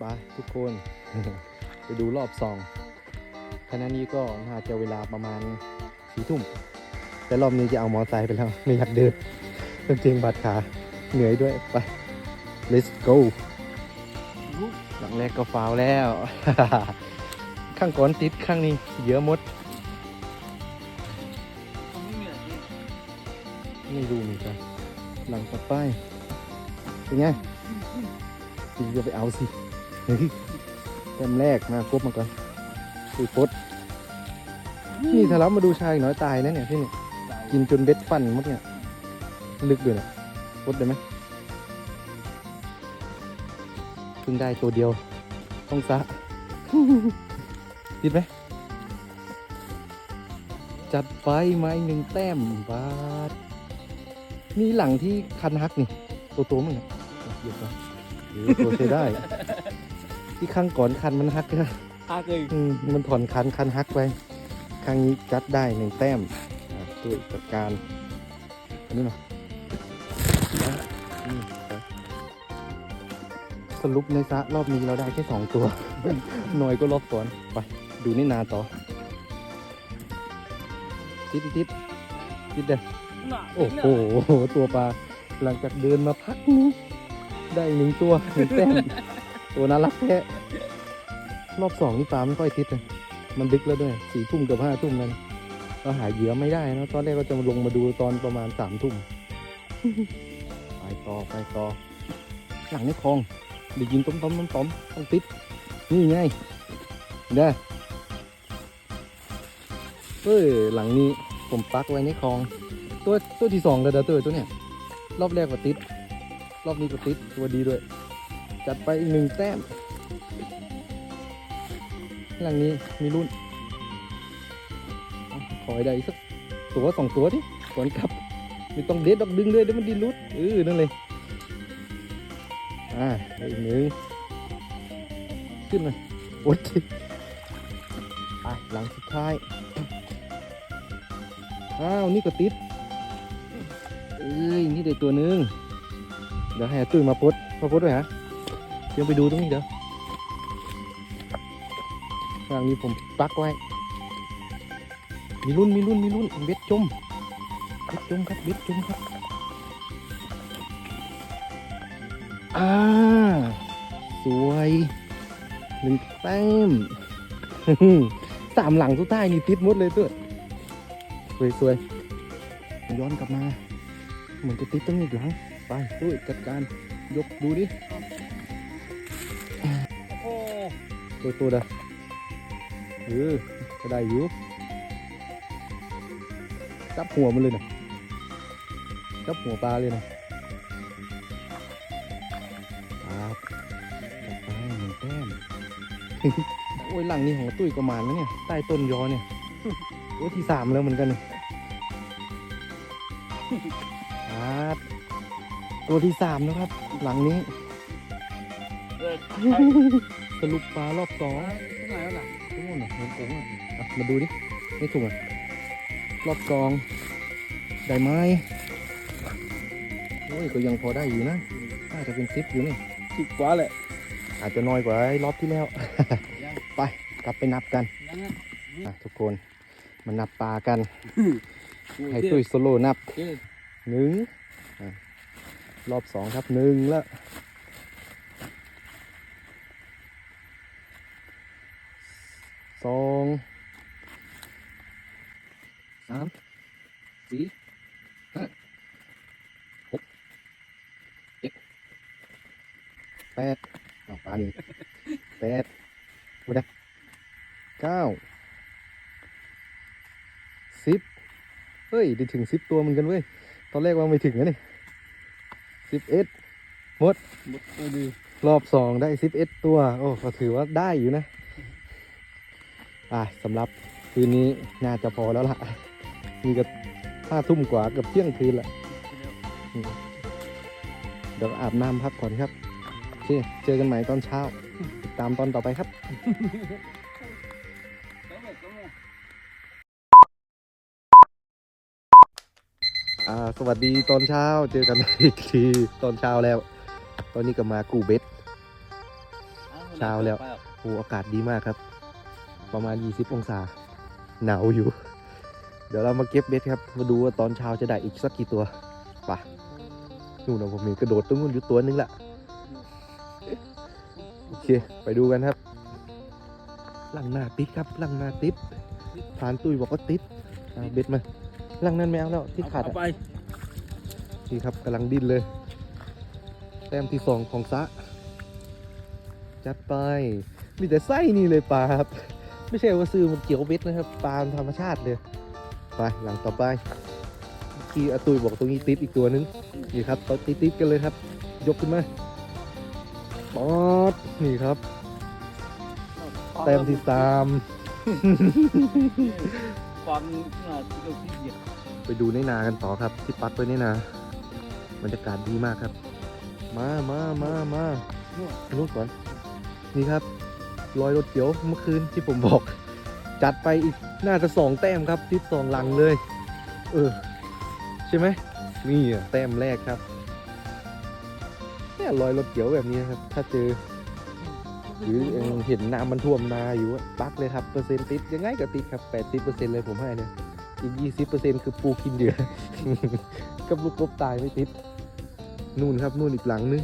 ไปทุกคน ไปดูรอบซองขณะนี้ก็น่าจะเวลาประมาณสี่ทุ่ม แต่รอบนี้จะเอามอไซค์ไปแล้ว ไม่อยากเดินกางเกงบาดขา เหนื่อยด้วย ไป let's go หลังแรกก็ฟาวแล้ว ข้างก่อนติดข้างนี้ เยอะมด ไม่รู้เหมือนกันหลังต่อไปเป็นไงพี่จะไปเอาสิ เฮ้ยแต้มแรกมาครบมาก่อนคุยพดนี่ถ้าเรามาดูชายหน่อยตายนะเนี่ยที่นี่ตายกินจนเบ็ดฟันหมดเนี่ยลึกด้วยนะพดได้ไหมเพิ่งได้ตัวเดียว ต้องซะติดไหมจัดไฟมาอีกหนึ่งแต้มบาทมีหลังที่คันฮักนี่ ตัวโตมั้งเนี่ยเดี๋ยวก่อนเออตัวใช้ได้ ที่ข้างก่อนคันมันฮักนะอาเคยอืมมันถอนคันคันฮักไปครั้งนี้จัดได้หนึ่งแต้มอะด้วยจัดการอันนี้มาอะนี่ไปสรุปในซะรอบนี้เราได้แค่สองตัว หน่อยก็รอบก่อน ไป ดูนี่นาต่อ ติดติดติดเด้อหนาโอ้โห ตัวปลา หลังจากเดินมาพักนึงได้หนึ่งตัวหนึ่งแต้ม ตัวน่ารักแท้รอบสองนี่ปลาไม่ค่อยติดเลยมันดึกแล้วด้วยสี่ทุ่มกับห้าทุ่มนั้นเราหาเหยื่อไม่ได้นะตอนแรกก็จะมาลงมาดูตอนประมาณสามทุ่มไปต่อไปต่อหลังในคลองได้ยินต้มต้มต้มต้มต้องติดนี่ไงเด้อเอ้ยหลังนี้ผมปักไว้ในคลอง ตัวตัวที่สองเลยเด้อตัวตัวเนี้ยรอบแรกก็ติด รอบนี้ก็ติดตัวดีด้วย จัดไปอีกหนึ่งแต้ม หลังนี้มีรุ่น ขอให้ได้อีกสักตัวสองตัวดิก่อนกลับ ไม่ต้องเด็ดดอกดึงเลยเดี๋ยวมันดินรุดเออนั่นเลย อ่าอีกหนึ่งขึ้นมาโอ๊ยอะหลังสุดท้าย อ้าว นี่ก็ติด เอ้ย นี่ได้ตัวหนึ่งเดี๋ยวให้อาตุ้ยมาพดมาพดด้วยฮะ เดี๋ยวไปดูตรงนี้เดี๋ยวข้างนี้ผมปักไว้ มีรุ่นมีรุ่นมีรุ่นเบ็ดจมเบ็ดจมครับเบ็ดจมครับอ่าสวยหนึ่งแต้มสามหลังสุดท้ายนี่ติดมดเลยตัวสวยสวยๆย้อนกลับมา เหมือนจะติดตั้งอีกหลัง ไปด้วยจัดการยกดูดิ ตัวตัวเด้อเออก็ได้อยู่จับหัวมันเลยนะจับหัวปลาเลยนะครับจับไปหนึ่งแต้มโอ้ยหลังนี้ของตุ้ยประมาณนะเนี่ย ใต้ต้นยอเนี่ยโอ้ยที่สามแล้วเหมือนกันเนี่ยครับตัวที่สามนะครับ หลังนี้ สรุปปลารอบสองที่ไหนแล้วล่ะทุกคนอะเงินโกงอะอะมาดูดิไม่ถูกอะรอบกองได้ไหมโอ้ยก็ยังพอได้อยู่นะน่าจะเป็นซิปอยู่นี่สิบกว่าแหละอาจจะน้อยกว่าไอ้รอบที่แล้วยังไปกลับไปนับกันยังอะอะทุกคนมานับปลากันให้โอเคตุ้ยโซโล่นับโอเคหนึ่งอะรอบสองครับหนึ่งแล้ว สองสามสี่ห้าหกเจ็ดแปดเอาปลาหนึ่งแปดพูดนะเก้าสิบเฮ้ย ได้ถึงสิบตัวเหมือนกันเว้ย ตอนแรกว่าไม่ถึงนะนี่สิบเอ็ดหมดตัวดีรอบสองได้สิบเอ็ดตัว โอ้ก็ถือว่าได้อยู่นะ อะสำหรับคืนนี้น่าจะพอแล้วล่ะนี่ก็ห้าทุ่มกว่าเกับเที่ยงคืนละเดี๋ยวอาบน้ำพักผ่อนครับโอเคเจอกันใหม่ตอนเช้า ติดตามตอนต่อไปครับอ่าสวัสดีตอนเช้าเจอกันอีกทีตอนเช้าแล้ว ตอนนี้ก็มากูเบ็ดเช้าแล้วโอ้อากาศดีมากครับ ประมาณ 20 องศา หนาวอยู่ เดี๋ยวเรามาเก็บเบ็ดครับ มาดูว่าตอนเช้าจะได้อีกสักกี่ตัวไปะนู่นนะผมมีกระโดดตรงนู้นอยู่ตัวนึงละโอเค ไปดูกันครับ หลังหน้าติดครับ หลังหน้าติดผ่านตุ้ยบอกว่าติดเอาเบ็ดมาหลังนั้นไม่เอาแล้วที่ขาดเอาอะ ไปนี่ครับกำลังดิ้นเลย แต้มที่สองของซะ จัดไป มีแต่ไส้นี่เลยปลาครับ ไม่ใช่ว่าซื้อมันเกี่ยวเบ็ดนะครับปลาธรรมชาติเลยไปหลังต่อไปเมื่อกี้อาตุยบอกตรงนี้ติดอีกตัวนึงนี่ครับตติดติดๆกันเลยครับ ยกขึ้นมาปอดนี่ครับแต้มที่สามความเอ่อที่เราที่เหยียดไปดูในนากันต่อครับ ที่ปักไว้ในนาบรรยากาศดีมากครับ มามามามาลูกก่อนนี่ครับ รอยรถเขียวเมื่อคืนที่ผมบอก จัดไปอีกน่าจะสองแต้มครับติดสองหลังเลย เออ ใช่ไหมนี่อะแต้มแรกครับเนี่ยรอยรถเขียวแบบนี้ครับ ถ้าเจอ หรือเห็นน้ำมันท่วมนาอยู่ปักเลยครับเปอร์เซ็นต์ติดยังไงก็ติดครับแปดสิบเปอร์เซ็นต์เลยผมให้เลยอีกยี่สิบเปอร์เซ็นต์คือปูกินเหยื่อกับลูกกบตายไม่ติดนู่นครับนู่นอีกหลังนึง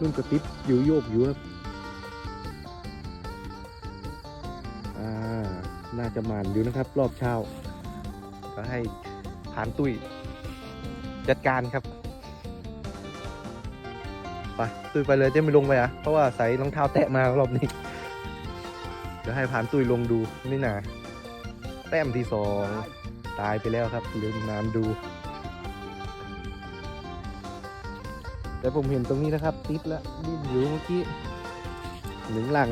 นู่นก็ติดอยู่โยกอยู่ครับ น่าจะมานอยู่นะครับ รอบเช้า ก็ให้ผ่านตุ้ยจัดการครับ ไปตุ้ยไปเลยจะไม่ลงไปอะ เพราะว่าใส่รองเท้าแตะมารอบนี้ เดี๋ยวให้ผ่านตุ้ยลงดูนี่นะแต้มที่สองตายไปแล้วครับลืมน้ำดู แต่ผมเห็นตรงนี้นะครับ ติดแล้วดิ้นอยู่เมื่อกี้หนึ่งหลัง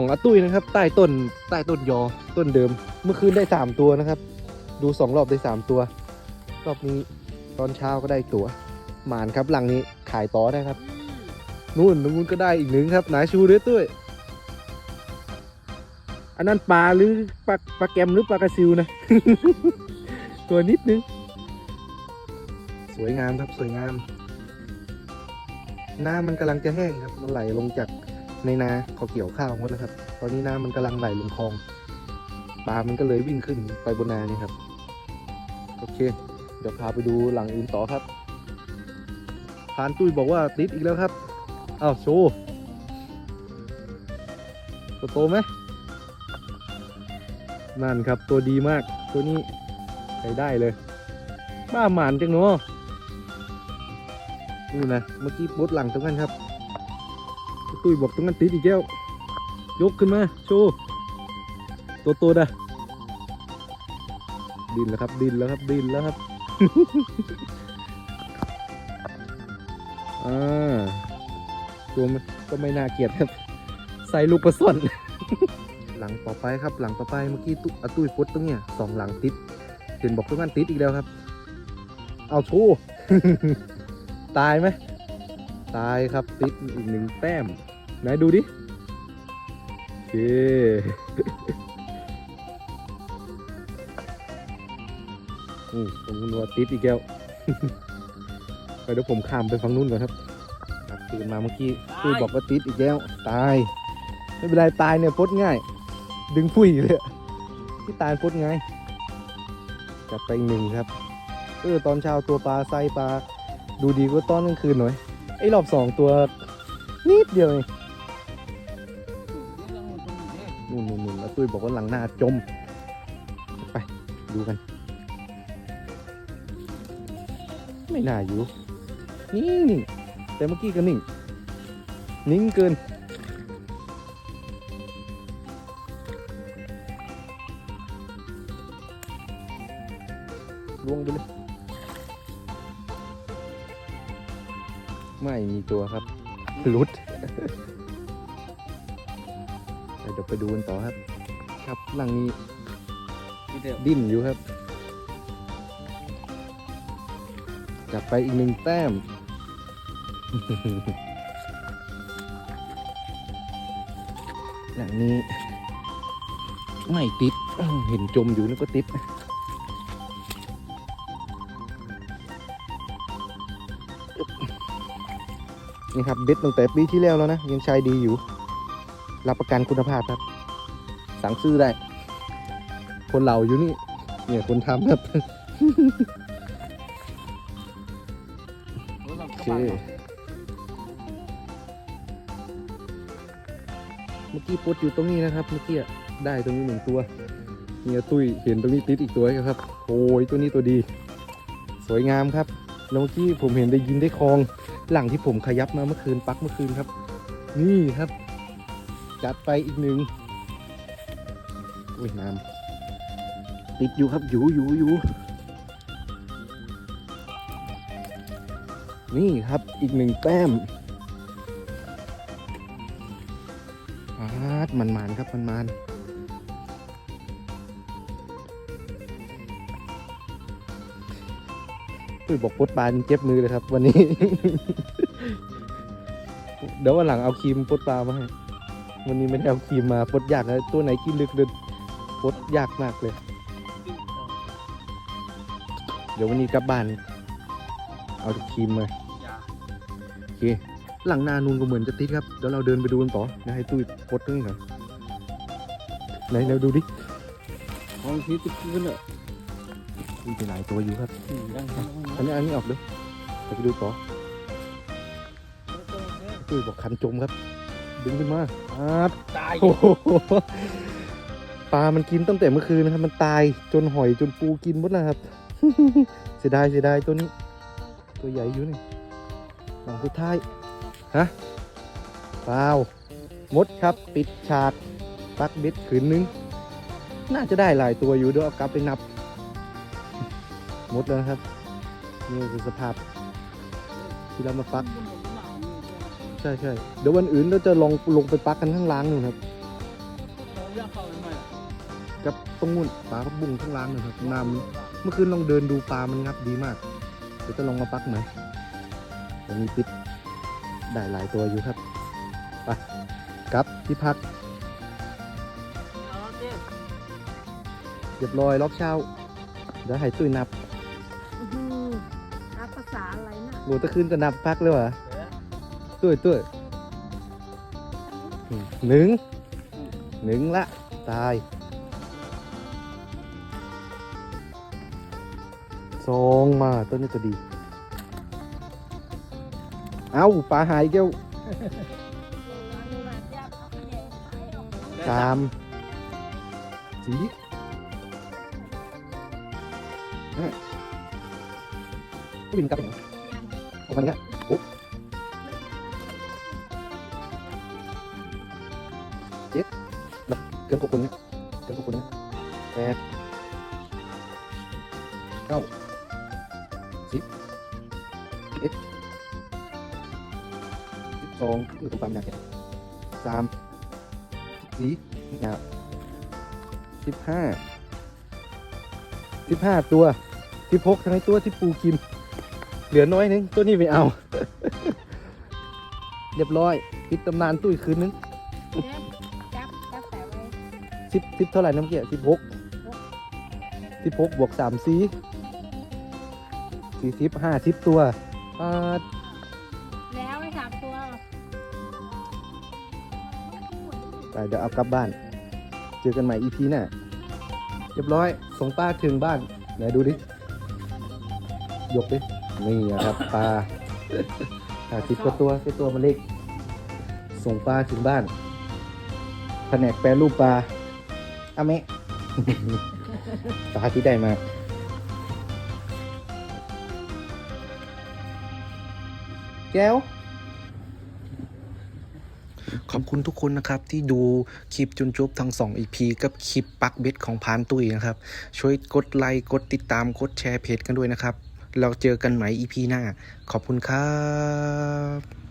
ของอาตุ้ยนะครับ ใต้ต้นใต้ต้นยอต้นเดิม เมื่อคืนได้สามตัวนะครับ ดูสองรอบได้สามตัว รอบนี้ตอนเช้าก็ได้ตัว หมานครับหลังนี้ขายต่อได้ครับ นู่นนู้นก็ได้อีกหนึ่งครับไหนายชูด้วยตุ้ยอันนั้นปลาหรือปลาปลาแกมหรือปลากระซิวนะ ตัวนิดนึง สวยงามครับสวยงาม น้ำมันกำลังจะแห้งครับ มันไหลลงจาก ในนาเขาเกี่ยวข้าวหมดแล้วครับ ตอนนี้น้ำมันกำลังไหลลงคลองปลามันก็เลยวิ่งขึ้นไปบนนานี่ครับ โอเค เดี๋ยวพาไปดูหลังอื่นต่อครับพานตุ้ยบอกว่าติดอีกแล้วครับอ้าวโชว์ตัวโตไหมนั่นครับตัวดีมากตัวนี้ใช้ได้เลย บ้าหมานจังเนาะนี่นะเมื่อกี้บดหลังตรงนั้นครับ ตุ้ยบอกตรงนั้นติดอีกแก้ว ยกขึ้นมา โชว์ตัวโตดะดินแล้วครับดินแล้วครับดินแล้วครับอ่าตัวมันก็ไม่น่าเกลียดครับ ใส่ลูกปลาซ่นหลังต่อไปครับ หลังต่อไปเมื่อกี้ตุอตุ้ยฟดตรงเนี้ยสองหลังติดเห็นบอกตรงนั้นติดอีกแล้วครับ เอาชว์ตายไหมตายครับติดอีกหนึ่งแต้ม ไหนดูดิโอเคอืมตรงนู้นว่าติดอีกแล้วไปเดี๋ยวผมข้ามไปฝั่งนู้นก่อนครับครับตื่นมาเมื่อกี้คือบอกว่าติดอีกแล้ว ตาย ไม่เป็นไรตายเนี่ยพดง่าย ดึงพุ้ยเลยอะที่ตายพดง่ายจับไปอีกหนึ่งครับ เออตอนเช้าตัวปลาไซปลา ดูดีกว่าตอนกลางคืนหน่อย ไอ้รอบสองตัวนิดเดียวเอง นู่นนู่นนู่นแล้วตุ้ยบอกว่าหลังหน้าจม ไปดูกัน ไม่น่าอยู่นิ่งนิ่งแต่เมื่อกี้ก็นิ่ง นิ่งเกิน ลวงไปเลย ไม่มีตัวครับหลุด เดี๋ยวไปดูกันต่อครับ ครับหลังนี้ที่เดียวดิ้นอยู่ครับจับไปอีกหนึ่งแต้ม หลังนี้ ไม่ติด เห็นจมอยู่นึกว่าติดนนี่ครับเด็ดตั้งแต่ปีที่แล้วแล้วนะ ยังใช้ดีอยู่ รับประกันคุณภาพครับ สั่งซื้อได้ คนเหล่าอยู่นี่ เนี่ยคนทำครับโอ้ยลองโอเข้าเคบ้านก่อนเมื่อกี้ปลดอยู่ตรงนี้นะครับ เมื่อกี้ได้ตรงนี้หนึ่งตัวเนี่ยตุ้ยเห็นตรงนี้ติดอีกตัวครับโอ้ยตัวนี้ตัวดี สวยงามครับแล้วเมื่อกี้ผมเห็นได้ยินได้คลอง หลังที่ผมขยับมาเมื่อคืนปักเมื่อคืนครับ นี่ครับ จัดไปอีกหนึ่งอุ้ยน้ำติดอยู่ครับอยู่อยู่อยู่นี่ครับอีกหนึ่งแต้มอาดมันมันครับมันมันตุ้ยบอกปดปลาเจ็บมือเลยครับ วันนี้ เดี๋ยววันหลังเอาครีมปดปลามาให้ วันนี้ไม่ได้เอาครีมมาปลดยากเลยตัวไหนกินลึกเดินปลดยากมากเลย เดี๋ยววันนี้กลับบ้าน เอาครีมมาอย่าโอเคหลังนานูนก็เหมือนจะติดครับเดี๋ยวเราเดินไปดูกันต่อเดี๋ยวให้ตุ้ยปลดตรงนี้ก่อนไหนเราดูดิของที่ติดขึ้นเลยมีไปหลายตัวอยู่ครับอืมยังยังอันนี้อันนี้ออกเลยเดี๋ยวไปดูต่อตุ้ยบอกคันจมครับ ดึงขึ้นมาครับตายโอ้โหปลามันกินตั้งแต่เมื่อคืนนะครับ มันตายจนหอยจนปูกินหมดแล้วครับ เสียดายเสียดายตัวนี้ ตัวใหญ่อยู่นี่หลังสุดท้าย ฮะเปล่ามดครับ ปิดฉากปักเบ็ดขืนนึง น่าจะได้หลายตัวอยู่เดี๋ยวเอากลับไปนับ หมดแล้วนะครับ นี่คือสภาพที่เรามาปัก ใช่ใช่เดี๋ยววันอื่นเราจะลองลงไปปักกันข้างล่างนู่นครับย่างเข้าไปใหม่กับตรงนู้นปลากระบุงข้างล่างนะครับน้ำเมื่อคืนลองเดินดูปลามันงับดีมากเดี๋ยวจะลองมาปักไหมจะมีปิดได้หลายตัวอยู่ครับไปกลับที่พักเอาเจ๊เรียบร้อยรอบเช้าเดี๋ยวให้ตุ้ยนับอื้อหือนับภาษาอะไรนะโหตะคืนจะนับพักเลยวะ ตุ้ยตุ้ยหนึ่งหนึ่งละ ตายสองมาตัวนี้ตัวดี เอาปลาหายแก้วสามสี่ห้าก็บินกลับไปไหนออกมาเนี่ย เกินกว่าคนเนี่ยเกินกว่าคนเนี่ยแปดเก้าสิบเอ็ดสิบสองคือตัวความยากเนี่ยสามสี่นะครับสิบห้าสิบห้าตัวสิบหกทั้งตัวที่ปูกิน เหลือน้อยนึง ตัวนี้ไม่เอา เรียบร้อย ปิดตำนานตุ้ยคืนนึง สิบสิบเท่าไหร่น้ำเกี้ยสิบหกสิบหกบวกสามสี่สี่สิบห้าสิบตัวปาดแล้วไอ้สามตัวไปเดี๋ยวเอากลับบ้าน เจอกันใหม่อีพีหน้าเรียบร้อย ส่งป้าถึงบ้าน ไหนดูดิ ยกดิ นี่อะครับปลาห้าสิบกว่าตัวไอตัวมันเล็ก ส่งปลาถึงบ้าน แผนกแปรรูปปลา อาเมะปลาที่ได้มา แก้ว ขอบคุณทุกคนนะครับ ที่ดูคลิปจนจบทั้ง2 EP กับคลิปปักเบ็ดของพานตุ้ยนะครับ ช่วยกดไลค์กดติดตามกดแชร์เพจกันด้วยนะครับ เราเจอกันใหม่ EP หน้า ขอบคุณครับ